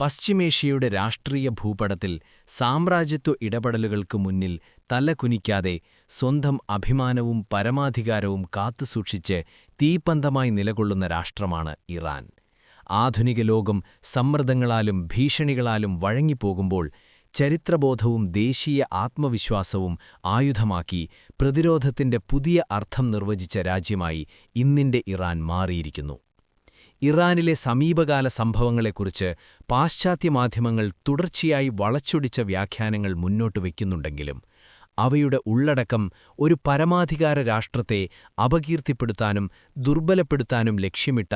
പശ്ചിമേഷ്യയുടെ രാഷ്ട്രീയ ഭൂപടത്തിൽ സാമ്രാജ്യത്വ ഇടപെടലുകൾക്കു മുന്നിൽ തലകുനിക്കാതെ സ്വന്തം അഭിമാനവും പരമാധികാരവും കാത്തുസൂക്ഷിച്ച് തീപ്പന്തമായി നിലകൊള്ളുന്ന രാഷ്ട്രമാണ് ഇറാൻ. ആധുനിക ലോകം സമ്മർദ്ദങ്ങളാലും ഭീഷണികളാലും വഴങ്ങിപ്പോകുമ്പോൾ ചരിത്രബോധവും ദേശീയ ആത്മവിശ്വാസവും ആയുധമാക്കി പ്രതിരോധത്തിന്റെ പുതിയ അർത്ഥം നിർവചിച്ച രാജ്യമായി ഇന്നിന്റെ ഇറാൻ മാറിയിരിക്കുന്നു. ഇറാനിലെ സമീപകാല സംഭവങ്ങളെക്കുറിച്ച് പാശ്ചാത്യ മാധ്യമങ്ങൾ തുടർച്ചയായി വളച്ചൊടിച്ച വ്യാഖ്യാനങ്ങൾ മുന്നോട്ട് വയ്ക്കുന്നുണ്ടെങ്കിലും അവയുടെ ഉള്ളടക്കം ഒരു പരമാധികാര രാഷ്ട്രത്തെ അപകീർത്തിപ്പെടുത്താനും ദുർബലപ്പെടുത്താനും ലക്ഷ്യമിട്ട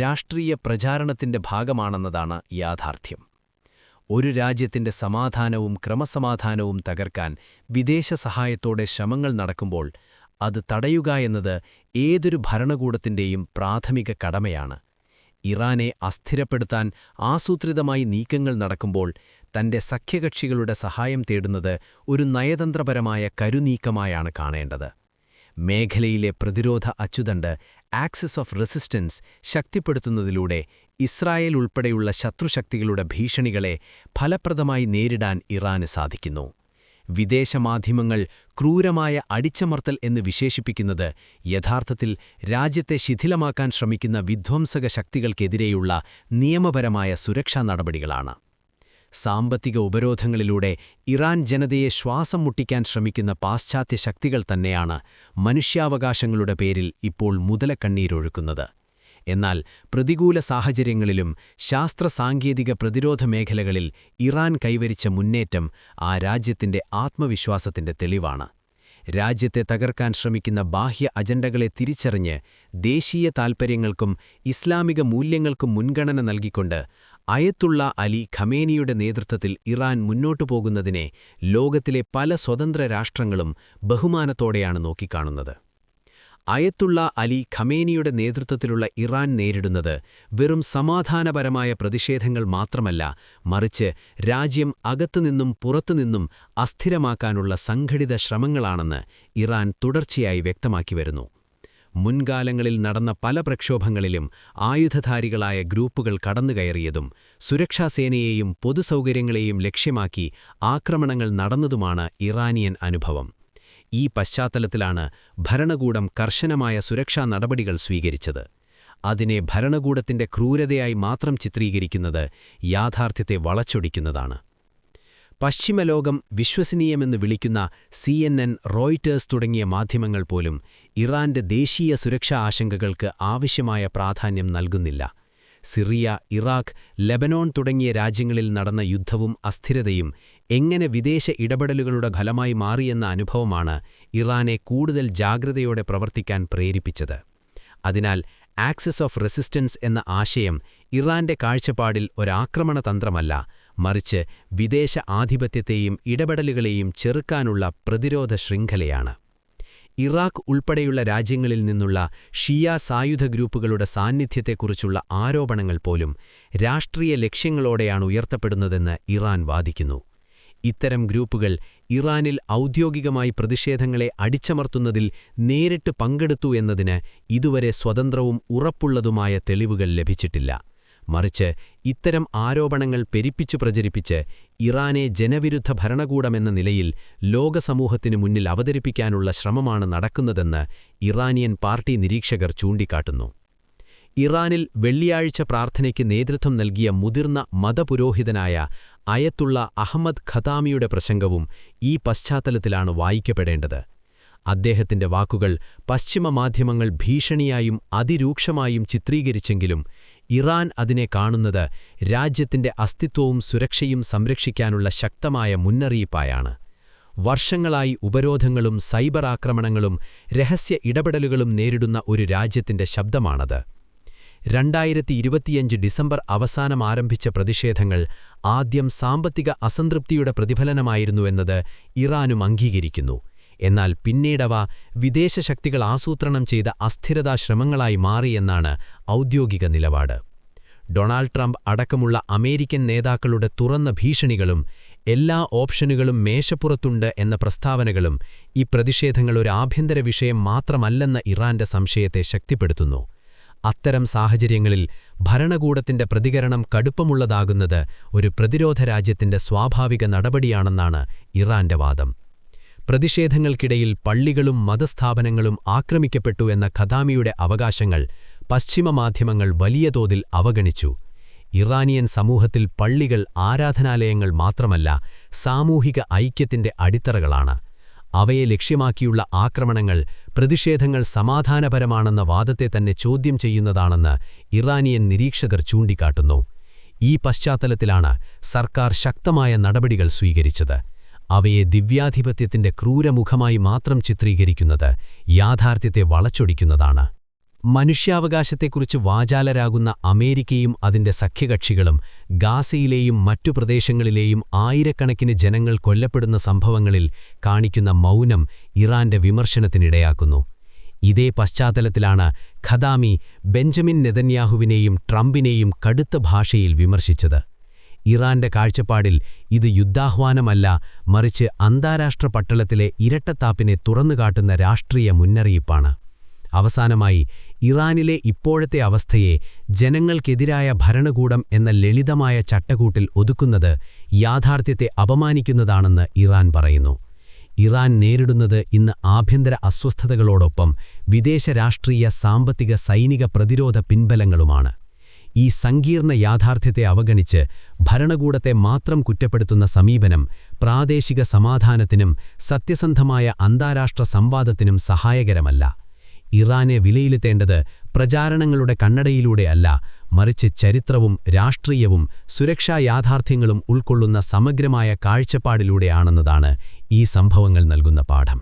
രാഷ്ട്രീയ പ്രചാരണത്തിന്റെ ഭാഗമാണെന്നതാണ് യാഥാർത്ഥ്യം. ഒരു രാജ്യത്തിന്റെ സമാധാനവും ക്രമസമാധാനവും തകർക്കാൻ വിദേശ സഹായത്തോടെ ശ്രമങ്ങൾ നടക്കുമ്പോൾ അത് തടയുക എന്നത് ഏതൊരു ഭരണകൂടത്തിന്റെയും പ്രാഥമിക കടമയാണ്. ഇറാനെ അസ്ഥിരപ്പെടുത്താൻ ആസൂത്രിതമായി നീക്കങ്ങൾ നടക്കുമ്പോൾ തന്റെ സഖ്യകക്ഷികളുടെ സഹായം തേടുന്നത് ഒരു നയതന്ത്രപരമായ കരുനീക്കമായാണ് കാണേണ്ടത്. മേഖലയിലെ പ്രതിരോധ അച്ചുതണ്ട് ആക്സിസ് ഓഫ് റെസിസ്റ്റൻസ് ശക്തിപ്പെടുത്തുന്നതിലൂടെ ഇസ്രായേൽ ഉൾപ്പെടെയുള്ള ശത്രുശക്തികളുടെ ഭീഷണികളെ ഫലപ്രദമായി നേരിടാൻ ഇറാന് സാധിക്കുന്നു. വിദേശമാധ്യമങ്ങൾ ക്രൂരമായ അടിച്ചമർത്തൽ എന്ന് വിശേഷിപ്പിക്കുന്നത് യഥാർത്ഥത്തിൽ രാജ്യത്തെ ശിഥിലമാക്കാൻ ശ്രമിക്കുന്ന വിധ്വംസക ശക്തികൾക്കെതിരെയുള്ള നിയമപരമായ സുരക്ഷാ നടപടികളാണ്. സാമ്പത്തിക ഉപരോധങ്ങളിലൂടെ ഇറാൻ ജനതയെ ശ്വാസം മുട്ടിക്കാൻ ശ്രമിക്കുന്ന പാശ്ചാത്യ ശക്തികൾ തന്നെയാണ് മനുഷ്യാവകാശങ്ങളുടെ പേരിൽ ഇപ്പോൾ മുതലക്കണ്ണീരൊഴുക്കുന്നത്. എന്നാൽ പ്രതികൂല സാഹചര്യങ്ങളിലും ശാസ്ത്ര സാങ്കേതിക പ്രതിരോധ മേഖലകളിൽ ഇറാൻ കൈവരിച്ച മുന്നേറ്റം ആ രാജ്യത്തിന്റെ ആത്മവിശ്വാസത്തിന്റെ തെളിവാണ്. രാജ്യത്തെ തകർക്കാൻ ശ്രമിക്കുന്ന ബാഹ്യ അജണ്ടകളെ തിരിച്ചറിഞ്ഞ് ദേശീയ താൽപ്പര്യങ്ങൾക്കും ഇസ്ലാമിക മൂല്യങ്ങൾക്കും മുൻഗണന നൽകിക്കൊണ്ട് അയത്തുള്ള അലി ഖമേനിയുടെ നേതൃത്വത്തിൽ ഇറാൻ മുന്നോട്ടു പോകുന്നതിനെ ലോകത്തിലെ പല സ്വതന്ത്ര രാഷ്ട്രങ്ങളും ബഹുമാനത്തോടെയാണ് നോക്കിക്കാണുന്നത്. അയത്തുള്ള അലി ഖമേനിയുടെ നേതൃത്വത്തിലുള്ള ഇറാൻ നേരിടുന്നത് വെറും സമാധാനപരമായ പ്രതിഷേധങ്ങൾ മാത്രമല്ല മറിച്ച് രാജ്യം അകത്തുനിന്നും പുറത്തുനിന്നും അസ്ഥിരമാക്കാനുള്ള സംഘടിത ശ്രമങ്ങളാണെന്ന് ഇറാൻ തുടർച്ചയായി വ്യക്തമാക്കി വരുന്നു. മുൻകാലങ്ങളിൽ നടന്ന പല പ്രക്ഷോഭങ്ങളിലും ആയുധധാരികളായ ഗ്രൂപ്പുകൾ കടന്നുകയറിയതും സുരക്ഷാസേനയെയും പൊതുസൗകര്യങ്ങളെയും ലക്ഷ്യമാക്കി ആക്രമണങ്ങൾ നടന്നതുമാണ് ഇറാനിയൻ അനുഭവം. ഈ പശ്ചാത്തലത്തിലാണ് ഭരണകൂടം കർശനമായ സുരക്ഷാ നടപടികൾ സ്വീകരിച്ചത്. അതിനെ ഭരണകൂടത്തിന്റെ ക്രൂരതയായി മാത്രം ചിത്രീകരിക്കുന്നത് യാഥാർത്ഥ്യത്തെ വളച്ചൊടിക്കുന്നതാണ്. പശ്ചിമലോകം വിശ്വസനീയമെന്ന് വിളിക്കുന്ന സി എൻ എൻ റോയിറ്റേഴ്സ് തുടങ്ങിയ മാധ്യമങ്ങൾ പോലും ഇറാന്റെ ദേശീയ സുരക്ഷാ ആശങ്കകൾക്ക് ആവശ്യമായ പ്രാധാന്യം നൽകുന്നില്ല. സിറിയ ഇറാഖ് ലെബനോൺ തുടങ്ങിയ രാജ്യങ്ങളിൽ നടന്ന യുദ്ധവും അസ്ഥിരതയും എങ്ങനെ വിദേശ ഇടപെടലുകളുടെ ഫലമായി മാറിയെന്ന അനുഭവമാണ് ഇറാനെ കൂടുതൽ ജാഗ്രതയോടെ പ്രവർത്തിക്കാൻ പ്രേരിപ്പിച്ചത്. അതിനാൽ ആക്സസ് ഓഫ് റെസിസ്റ്റൻസ് എന്ന ആശയം ഇറാന്റെ കാഴ്ചപ്പാടിൽ ഒരാക്രമണ തന്ത്രമല്ല മറിച്ച് വിദേശ ആധിപത്യത്തെയും ഇടപെടലുകളെയും ചെറുക്കാനുള്ള പ്രതിരോധ ശൃംഖലയാണ്. ഇറാഖ് ഉൾപ്പെടെയുള്ള രാജ്യങ്ങളിൽ നിന്നുള്ള ഷിയ സായുധ ഗ്രൂപ്പുകളുടെ സാന്നിധ്യത്തെക്കുറിച്ചുള്ള ആരോപണങ്ങൾ പോലും രാഷ്ട്രീയ ലക്ഷ്യങ്ങളോടെയാണ് ഉയർത്തപ്പെടുന്നതെന്ന് ഇറാൻ വാദിക്കുന്നു. ഇത്തരം ഗ്രൂപ്പുകൾ ഇറാനിൽ ഔദ്യോഗികമായി പ്രതിഷേധങ്ങളെ അടിച്ചമർത്തുന്നതിൽ നേരിട്ട് പങ്കെടുത്തു എന്നതിന് ഇതുവരെ സ്വതന്ത്രവും ഉറപ്പുള്ളതുമായ തെളിവുകൾ ലഭിച്ചിട്ടില്ല. മറിച്ച് ഇത്തരം ആരോപണങ്ങൾ പെരിപ്പിച്ചു പ്രചരിപ്പിച്ച് ഇറാനെ ജനവിരുദ്ധ ഭരണകൂടമെന്ന നിലയിൽ ലോകസമൂഹത്തിനു മുന്നിൽ അവതരിപ്പിക്കാനുള്ള ശ്രമമാണ് നടക്കുന്നതെന്ന് ഇറാനിയൻ പാർട്ടി നിരീക്ഷകർ ചൂണ്ടിക്കാട്ടുന്നു. ഇറാനിൽ വെള്ളിയാഴ്ച പ്രാർത്ഥനയ്ക്ക് നേതൃത്വം നൽകിയ മുതിർന്ന മതപുരോഹിതനായ അയത്തുള്ള അഹമ്മദ് ഖതാമിയുടെ പ്രസംഗവും ഈ പശ്ചാത്തലത്തിലാണ് വായിക്കപ്പെടേണ്ടത്. അദ്ദേഹത്തിന്റെ വാക്കുകൾ പശ്ചിമ മാധ്യമങ്ങൾ ഭീഷണിയായും അതിരൂക്ഷമായും ചിത്രീകരിച്ചെങ്കിലും ഇറാൻ അതിനെ കാണുന്നത് രാജ്യത്തിന്റെ അസ്തിത്വവും സുരക്ഷയും സംരക്ഷിക്കാനുള്ള ശക്തമായ മുന്നറിയിപ്പായാണ്. വർഷങ്ങളായി ഉപരോധങ്ങളും സൈബർ ആക്രമണങ്ങളും രഹസ്യ ഇടപെടലുകളും നേരിടുന്ന ഒരു രാജ്യത്തിന്റെ ശബ്ദമാണത്. രണ്ടായിരത്തി ഇരുപത്തിയഞ്ച് ഡിസംബർ അവസാനം ആരംഭിച്ച പ്രതിഷേധങ്ങൾ ആദ്യം സാമ്പത്തിക അസംതൃപ്തിയുടെ പ്രതിഫലനമായിരുന്നുവെന്നത് ഇറാനും അംഗീകരിക്കുന്നു. എന്നാൽ പിന്നീടവ വിദേശ ശക്തികൾ ആസൂത്രണം ചെയ്ത അസ്ഥിരതാ ശ്രമങ്ങളായി മാറിയെന്നാണ് ഔദ്യോഗിക നിലപാട്. ഡൊണാൾഡ് ട്രംപ് അടക്കമുള്ള അമേരിക്കൻ നേതാക്കളുടെ തുറന്ന ഭീഷണികളും എല്ലാ ഓപ്ഷനുകളും മേശപ്പുറത്തുണ്ട് എന്ന പ്രസ്താവനകളും ഈ പ്രതിഷേധങ്ങൾ ഒരു ആഭ്യന്തര വിഷയം മാത്രമല്ലെന്ന ഇറാന്റെ സംശയത്തെ ശക്തിപ്പെടുത്തുന്നു. അത്തരം സാഹചര്യങ്ങളിൽ ഭരണകൂടത്തിന്റെ പ്രതികരണം കടുപ്പമുള്ളതാകുന്നത് ഒരു പ്രതിരോധ രാജ്യത്തിന്റെ സ്വാഭാവിക നടപടിയാണെന്നാണ് ഇറാന്റെ വാദം. പ്രതിഷേധങ്ങൾക്കിടയിൽ പള്ളികളും മതസ്ഥാപനങ്ങളും ആക്രമിക്കപ്പെട്ടു എന്ന ഖദാമിയുടെ അവകാശങ്ങൾ പശ്ചിമ മാധ്യമങ്ങൾ വലിയ തോതിൽ അവഗണിച്ചു. ഇറാനിയൻ സമൂഹത്തിൽ പള്ളികൾ ആരാധനാലയങ്ങൾ മാത്രമല്ല സാമൂഹിക ഐക്യത്തിന്റെ അടിത്തറകളാണ്. അവയെ ലക്ഷ്യമാക്കിയുള്ള ആക്രമണങ്ങൾ പ്രതിഷേധങ്ങൾ സമാധാനപരമാണെന്ന വാദത്തെ തന്നെ ചോദ്യം ചെയ്യുന്നതാണെന്ന് ഇറാനിയൻ നിരീക്ഷകർ ചൂണ്ടിക്കാട്ടുന്നു. ഈ പശ്ചാത്തലത്തിലാണ് സർക്കാർ ശക്തമായ നടപടികൾ സ്വീകരിച്ചത്. അവയെ ദിവ്യാധിപത്യത്തിന്റെ ക്രൂരമുഖമായി മാത്രം ചിത്രീകരിക്കുന്നത് യാഥാർത്ഥ്യത്തെ വളച്ചൊടിക്കുന്നതാണ്. മനുഷ്യാവകാശത്തെക്കുറിച്ച് വാചാലരാകുന്ന അമേരിക്കയും അതിന്റെ സഖ്യകക്ഷികളും ഗാസയിലെയും മറ്റു പ്രദേശങ്ങളിലെയും ആയിരക്കണക്കിന് ജനങ്ങൾ കൊല്ലപ്പെടുന്ന സംഭവങ്ങളിൽ കാണിക്കുന്ന മൗനം ഇറാന്റെ വിമർശനത്തിനിടയാക്കുന്നു. ഇതേ പശ്ചാത്തലത്തിലാണ് ഖദാമി ബെഞ്ചമിൻ നെതന്യാഹുവിനെയും ട്രംപിനെയും കടുത്ത ഭാഷയിൽ വിമർശിച്ചത്. ഇറാന്റെ കാഴ്ചപ്പാടിൽ ഇത് യുദ്ധാഹ്വാനമല്ല മറിച്ച് അന്താരാഷ്ട്ര പട്ടളത്തിലെ ഇരട്ടത്താപ്പിനെ തുറന്നുകാട്ടുന്ന രാഷ്ട്രീയ മുന്നറിയിപ്പാണ്. അവസാനമായി ഇറാനിലെ ഇപ്പോഴത്തെ അവസ്ഥയെ ജനങ്ങൾക്കെതിരായ ഭരണകൂടം എന്ന ലളിതമായ ചട്ടക്കൂട്ടിൽ ഒതുക്കുന്നത് യാഥാർത്ഥ്യത്തെ അപമാനിക്കുന്നതാണെന്ന് ഇറാൻ പറയുന്നു. ഇറാൻ നേരിടുന്നത് ഇന്ന് ആഭ്യന്തര അസ്വസ്ഥതകളോടൊപ്പം വിദേശ രാഷ്ട്രീയ സാമ്പത്തിക സൈനിക പ്രതിരോധ പിൻബലങ്ങളുമാണ്. ഈ സങ്കീർണ യാഥാർത്ഥ്യത്തെ അവഗണിച്ച് ഭരണകൂടത്തെ മാത്രം കുറ്റപ്പെടുത്തുന്ന സമീപനം പ്രാദേശിക സമാധാനത്തിനും സത്യസന്ധമായ അന്താരാഷ്ട്ര സംവാദത്തിനും സഹായകരമല്ല. ഇറാനെ വിലയിരുത്തേണ്ടത് പ്രചാരണങ്ങളുടെ കണ്ണടയിലൂടെയല്ല മറിച്ച് ചരിത്രവും രാഷ്ട്രീയവും സുരക്ഷാ യാഥാർത്ഥ്യങ്ങളും ഉൾക്കൊള്ളുന്ന സമഗ്രമായ കാഴ്ചപ്പാടിലൂടെയാണെന്നതാണ് ഈ സംഭവങ്ങൾ നൽകുന്ന പാഠം.